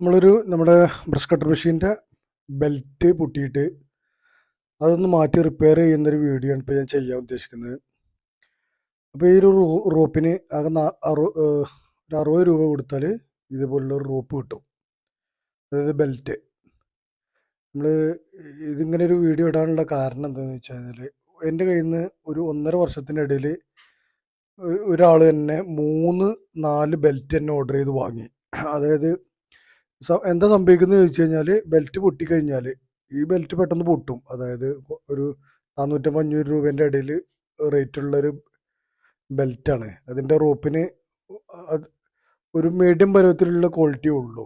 നമ്മളൊരു നമ്മുടെ brush cutter മെഷീന്റെ ബെൽറ്റ് പൊട്ടിയിട്ട് അതൊന്ന് മാറ്റി റിപ്പയർ ചെയ്യുന്നൊരു വീഡിയോ ആണ് ഇപ്പോൾ ഞാൻ ചെയ്യാൻ ഉദ്ദേശിക്കുന്നത്. അപ്പോൾ ഈ ഒരു റോപ്പിന് ആകെ ഒരു അറുപത് രൂപ കൊടുത്താൽ ഇതുപോലുള്ള റോപ്പ് കിട്ടും. അതായത് ബെൽറ്റ്. നമ്മൾ ഇതിങ്ങനെ ഒരു വീഡിയോ ഇടാനുള്ള കാരണം എന്താണെന്ന് വെച്ച് കഴിഞ്ഞാൽ എന്റെ കയ്യിൽ നിന്ന് ഒരു ഒന്നര വർഷത്തിനിടയിൽ ഒരാൾ തന്നെ മൂന്ന് നാല് ബെൽറ്റ് തന്നെ ഓർഡർ ചെയ്ത് വാങ്ങി. അതായത് എന്താ സംഭവിക്കുന്നത് ചോദിച്ചു കഴിഞ്ഞാൽ ബെൽറ്റ് പൊട്ടിക്കഴിഞ്ഞാൽ ഈ ബെൽറ്റ് പെട്ടെന്ന് പൊട്ടും. അതായത് ഒരു നാനൂറ്റമ്പത് അഞ്ഞൂറ് രൂപേന്റെ ഇടയിൽ റേറ്റുള്ളൊരു ബെൽറ്റാണ്. അതിന്റെ റോപ്പിന് ഒരു മീഡിയം പരുവത്തിലുള്ള ക്വാളിറ്റി ഉള്ളൂ.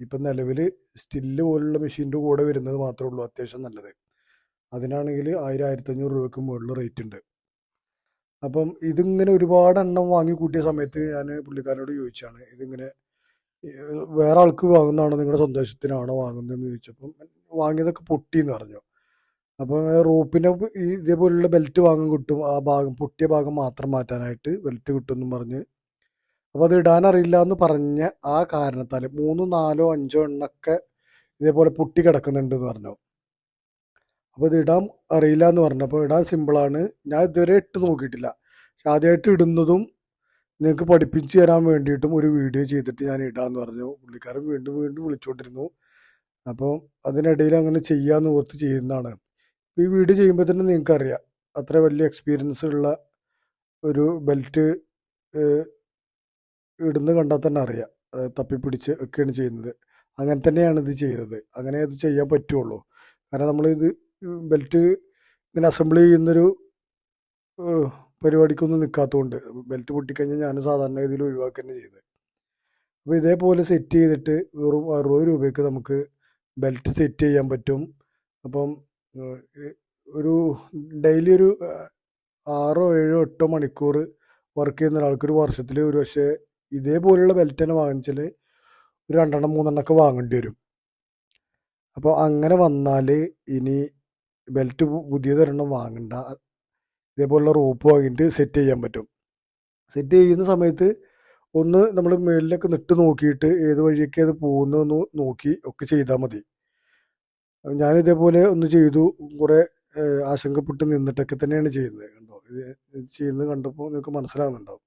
ഇപ്പം നിലവിൽ സ്റ്റില്ല് പോലുള്ള മെഷീന്റെ കൂടെ വരുന്നത് മാത്രമേ ഉള്ളൂ അത്യാവശ്യം നല്ലത്. അതിനാണെങ്കിൽ ആയിരം ആയിരത്തഞ്ഞൂറ് രൂപയ്ക്ക് മുകളിൽ റേറ്റ് ഉണ്ട്. അപ്പം ഇതിങ്ങനെ ഒരുപാട് എണ്ണം വാങ്ങി കൂട്ടിയ സമയത്ത് ഞാൻ പുള്ളിക്കാരനോട് ചോദിച്ചാണ്. ഇതിങ്ങനെ വേറെ ആൾക്ക് വാങ്ങുന്നതാണോ നിങ്ങളുടെ സന്തോഷത്തിനാണോ വാങ്ങുന്നതെന്ന് ചോദിച്ചപ്പം വാങ്ങിയതൊക്കെ പൊട്ടി എന്ന് പറഞ്ഞു. അപ്പം റോപ്പിന്റെ ഈ ഇതേപോലുള്ള ബെൽറ്റ് വാങ്ങാൻ കിട്ടും. ആ ഭാഗം പൊട്ടിയ ഭാഗം മാത്രം മാറ്റാനായിട്ട് ബെൽറ്റ് കിട്ടുമെന്നും പറഞ്ഞ്. അപ്പോൾ അത് ഇടാൻ അറിയില്ല എന്ന് പറഞ്ഞ ആ കാരണത്താൽ മൂന്നോ നാലോ അഞ്ചോ എണ്ണൊക്കെ ഇതേപോലെ പൊട്ടി കിടക്കുന്നുണ്ട് എന്ന് പറഞ്ഞു. അപ്പോൾ ഇത് ഇടാൻ അറിയില്ല എന്ന് പറഞ്ഞു. അപ്പോൾ ഇടാൻ സിമ്പിളാണ് ഞാൻ ഇതുവരെ ഇട്ട് നോക്കിയിട്ടില്ല. പക്ഷെ ആദ്യമായിട്ട് ഇടുന്നതും നിങ്ങൾക്ക് പഠിപ്പിച്ചു തരാൻ വേണ്ടിയിട്ടും ഒരു വീഡിയോ ചെയ്തിട്ട് ഞാൻ ഇടാന്ന് പറഞ്ഞു. പുള്ളിക്കാരൻ വീണ്ടും വീണ്ടും വിളിച്ചുകൊണ്ടിരുന്നു അപ്പോൾ അതിനിടയിൽ അങ്ങനെ ചെയ്യാന്ന് ഓർത്ത് ചെയ്യുന്നതാണ്. ഈ വീഡിയോ ചെയ്യുമ്പോൾ തന്നെ നിങ്ങൾക്കറിയാം അത്ര വലിയ എക്സ്പീരിയൻസ് ഉള്ള ഒരു ബെൽറ്റ് ഇടുന്ന കണ്ടാൽ തന്നെ അറിയാം. തപ്പിപ്പിടിച്ച് ഒക്കെയാണ് ചെയ്യുന്നത്. അങ്ങനെ തന്നെയാണ് ഇത് ചെയ്തത്. അങ്ങനെ ഇത് ചെയ്യാൻ പറ്റുള്ളൂ. കാരണം നമ്മളിത് ബെൽറ്റ് ഇങ്ങനെ അസംബിൾ ചെയ്യുന്നൊരു പരിപാടിക്കൊന്നും നിൽക്കാത്തതുകൊണ്ട് ബെൽറ്റ് പൊട്ടിക്കഴിഞ്ഞാൽ ഞാൻ സാധാരണ ഇതിൽ ഒഴിവാക്കുക തന്നെ ചെയ്തത് അപ്പോൾ ഇതേപോലെ സെറ്റ് ചെയ്തിട്ട് വെറും അറുപത് രൂപയ്ക്ക് നമുക്ക് ബെൽറ്റ് സെറ്റ് ചെയ്യാൻ പറ്റും. അപ്പം ഒരു ഡെയിലി ഒരു ആറോ ഏഴോ എട്ടോ മണിക്കൂർ വർക്ക് ചെയ്യുന്ന ഒരാൾക്ക് ഒരു വർഷത്തിൽ ഒരു പക്ഷേ ഇതേപോലെയുള്ള ബെൽറ്റ് തന്നെ വാങ്ങിച്ചാൽ ഒരു രണ്ടെണ്ണം മൂന്നെണ്ണം ഒക്കെ വാങ്ങേണ്ടി വരും. അപ്പോൾ അങ്ങനെ വന്നാൽ ഇനി ബെൽറ്റ് പുതിയതൊരെണ്ണം വാങ്ങണ്ട. ഇതേപോലുള്ള റോപ്പ് വാങ്ങിയിട്ട് സെറ്റ് ചെയ്യാൻ പറ്റും. സെറ്റ് ചെയ്യുന്ന സമയത്ത് ഒന്ന് നമ്മൾ മേളിലൊക്കെ നിട്ട് നോക്കിയിട്ട് ഏത് വഴിയൊക്കെ അത് പോകുന്നതെന്ന് നോക്കി ഒക്കെ ചെയ്താൽ മതി. ഞാനിതേപോലെ ഒന്ന് ചെയ്തു. കുറേ ആശങ്കപ്പെട്ട് നിന്നിട്ടൊക്കെ തന്നെയാണ് ചെയ്യുന്നത് കണ്ടോ? ഇത് ചെയ്യുന്നത് കണ്ടപ്പോൾ നിങ്ങൾക്ക് മനസ്സിലാകുന്നുണ്ടാവും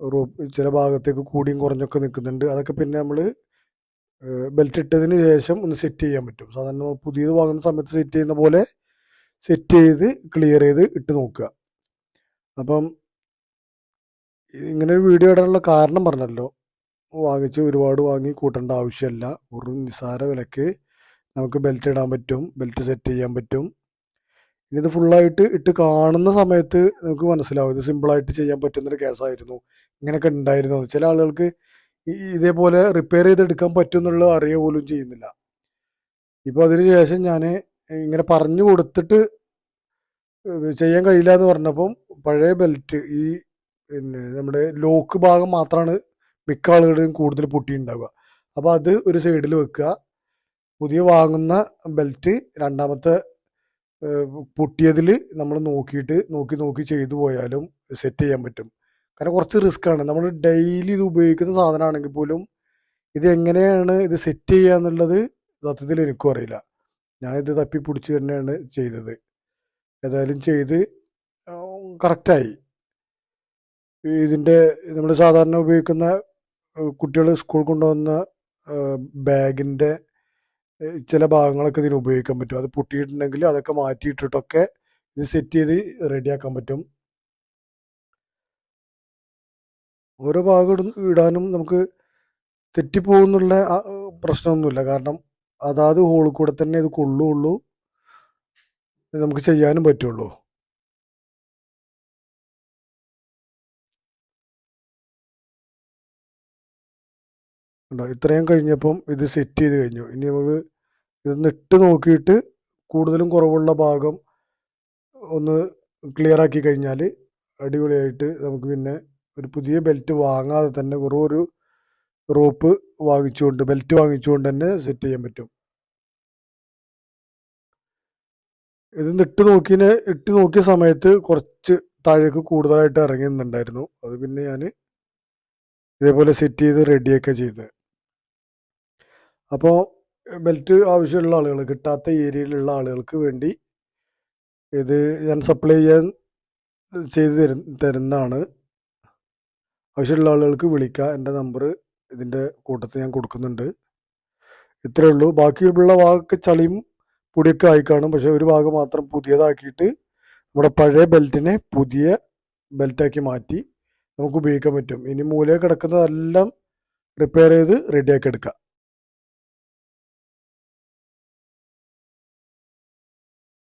റോപ്പ് ചില ഭാഗത്തേക്ക് കൂടിയും കുറഞ്ഞൊക്കെ നിൽക്കുന്നുണ്ട്. അതൊക്കെ പിന്നെ നമ്മൾ ബെൽറ്റ് ഇട്ടതിന് ശേഷം ഒന്ന് സെറ്റ് ചെയ്യാൻ പറ്റും. സാധാരണ പുതിയത് വാങ്ങുന്ന സമയത്ത് സെറ്റ് ചെയ്യുന്ന പോലെ സെറ്റ് ചെയ്ത് ക്ലിയർ ചെയ്ത് ഇട്ട് നോക്കുക. അപ്പം ഇങ്ങനെ ഒരു വീഡിയോ ഇടാനുള്ള കാരണം പറഞ്ഞല്ലോ. വാങ്ങിച്ച് ഒരുപാട് വാങ്ങി കൂട്ടേണ്ട ആവശ്യമില്ല ഒരു നിസ്സാര വിലക്ക് നമുക്ക് ബെൽറ്റ് ഇടാൻ പറ്റും ബെൽറ്റ് സെറ്റ് ചെയ്യാൻ പറ്റും. ഇനി ഇത് ഫുള്ളായിട്ട് ഇട്ട് കാണുന്ന സമയത്ത് നമുക്ക് മനസ്സിലാവും. ഇത് സിമ്പിളായിട്ട് ചെയ്യാൻ പറ്റുന്നൊരു കേസായിരുന്നു ഇങ്ങനെയൊക്കെ ഉണ്ടായിരുന്നു. ചില ആളുകൾക്ക് ഇതേപോലെ റിപ്പയർ ചെയ്തെടുക്കാൻ പറ്റും എന്നുള്ളത് അറിയ പോലും ചെയ്യുന്നില്ല. ഇപ്പോൾ അതിന് ശേഷം ഞാൻ ഇങ്ങനെ പറഞ്ഞു കൊടുത്തിട്ട് ചെയ്യാൻ കഴിയില്ല എന്ന് പറഞ്ഞപ്പം പഴയ ബെൽറ്റ് ഈ പിന്നെ നമ്മുടെ ലോക്ക് ഭാഗം മാത്രമാണ് മിക്ക ആളുകളുടെയും കൂടുതൽ പൊട്ടിയുണ്ടാവുക അപ്പോൾ അത് ഒരു സൈഡിൽ വെക്കുക. പുതിയ വാങ്ങുന്ന ബെൽറ്റ് രണ്ടാമത്തെ പൊട്ടിയതിൽ നമ്മൾ നോക്കിയിട്ട് നോക്കി നോക്കി ചെയ്തു പോയാലും സെറ്റ് ചെയ്യാൻ പറ്റും. കാരണം കുറച്ച് റിസ്ക് ആണ്. നമ്മൾ ഡെയിലി ഇത് ഉപയോഗിക്കുന്ന സാധനമാണെങ്കിൽ പോലും ഇത് എങ്ങനെയാണ് ഇത് സെറ്റ് ചെയ്യുക എന്നുള്ളത് സത്യത്തിൽ എനിക്കും അറിയില്ല. ഞാനിത് തപ്പി പിടിച്ച് തന്നെയാണ് ചെയ്തത്. ഏതായാലും ചെയ്ത് കറക്റ്റായി. ഇതിന്റെ നമ്മൾ സാധാരണ ഉപയോഗിക്കുന്ന കുട്ടികൾ സ്കൂൾ കൊണ്ടുവന്ന ബാഗിന്റെ ചില ഭാഗങ്ങളൊക്കെ ഇതിന് ഉപയോഗിക്കാൻ പറ്റും. അത് പൊട്ടിയിട്ടുണ്ടെങ്കിൽ അതൊക്കെ മാറ്റിയിട്ടിട്ടൊക്കെ ഇത് സെറ്റ് ചെയ്ത് റെഡിയാക്കാൻ പറ്റും. ഓരോ ഭാഗം ഇടും- ഇടാനും നമുക്ക് തെറ്റിപ്പോകുന്നുള്ള പ്രശ്നമൊന്നുമില്ല. കാരണം അതാത് ഹോളിൽ കൂടെ തന്നെ ഇത് കൊള്ളുള്ളൂ. നമുക്ക് ചെയ്യാനും പറ്റുള്ളൂ. ഉണ്ടോ ഇത്രയും കഴിഞ്ഞപ്പം ഇത് സെറ്റ് ചെയ്ത് കഴിഞ്ഞു. ഇനി നമുക്ക് ഇത് ഇട്ട് നോക്കിയിട്ട് കൂടുതലും കുറവുള്ള ഭാഗം ഒന്ന് ക്ലിയർ ആക്കി കഴിഞ്ഞാൽ അടിപൊളിയായിട്ട് നമുക്ക് പിന്നെ ഒരു പുതിയ ബെൽറ്റ് വാങ്ങാതെ തന്നെ വെറും ഒരു റോപ്പ് വാങ്ങിച്ചുകൊണ്ട് ബെൽറ്റ് വാങ്ങിച്ചുകൊണ്ട് തന്നെ സെറ്റ് ചെയ്യാൻ പറ്റും. ഇത് ഇട്ട് നോക്കിയതിന് ഇട്ട് നോക്കിയ സമയത്ത് കുറച്ച് താഴേക്ക് കൂടുതലായിട്ട് ഇറങ്ങി നിന്നുണ്ടായിരുന്നു അത് പിന്നെ ഞാൻ ഇതേപോലെ സെറ്റ് ചെയ്ത് റെഡിയൊക്കെ ചെയ്ത്. അപ്പോൾ ബെൽറ്റ് ആവശ്യമുള്ള ആളുകൾ കിട്ടാത്ത ഏരിയയിലുള്ള ആളുകൾക്ക് വേണ്ടി ഇത് ഞാൻ സപ്ലൈ ചെയ്യാൻ ചെയ്ത് തരു തരുന്നതാണ്. ആവശ്യമുള്ള ആളുകൾക്ക് വിളിക്കുക എന്റെ നമ്പർ ഇതിന്റെ കൂട്ടത്തിൽ ഞാൻ കൊടുക്കുന്നുണ്ട്. ഇത്രയേ ഉള്ളൂ. ബാക്കിയുള്ള ഭാഗമൊക്കെ ചളിയും പൊടിയൊക്കെ ആയി കാണും. പക്ഷേ ഒരു ഭാഗം മാത്രം പുതിയതാക്കിയിട്ട് നമ്മുടെ പഴയ ബെൽറ്റിനെ പുതിയ ബെൽറ്റാക്കി മാറ്റി നമുക്ക് ഉപയോഗിക്കാൻ പറ്റും. ഇനി മൂലയിൽ കിടക്കുന്നതെല്ലാം റിപ്പയർ ചെയ്ത് റെഡിയാക്കി എടുക്കാം.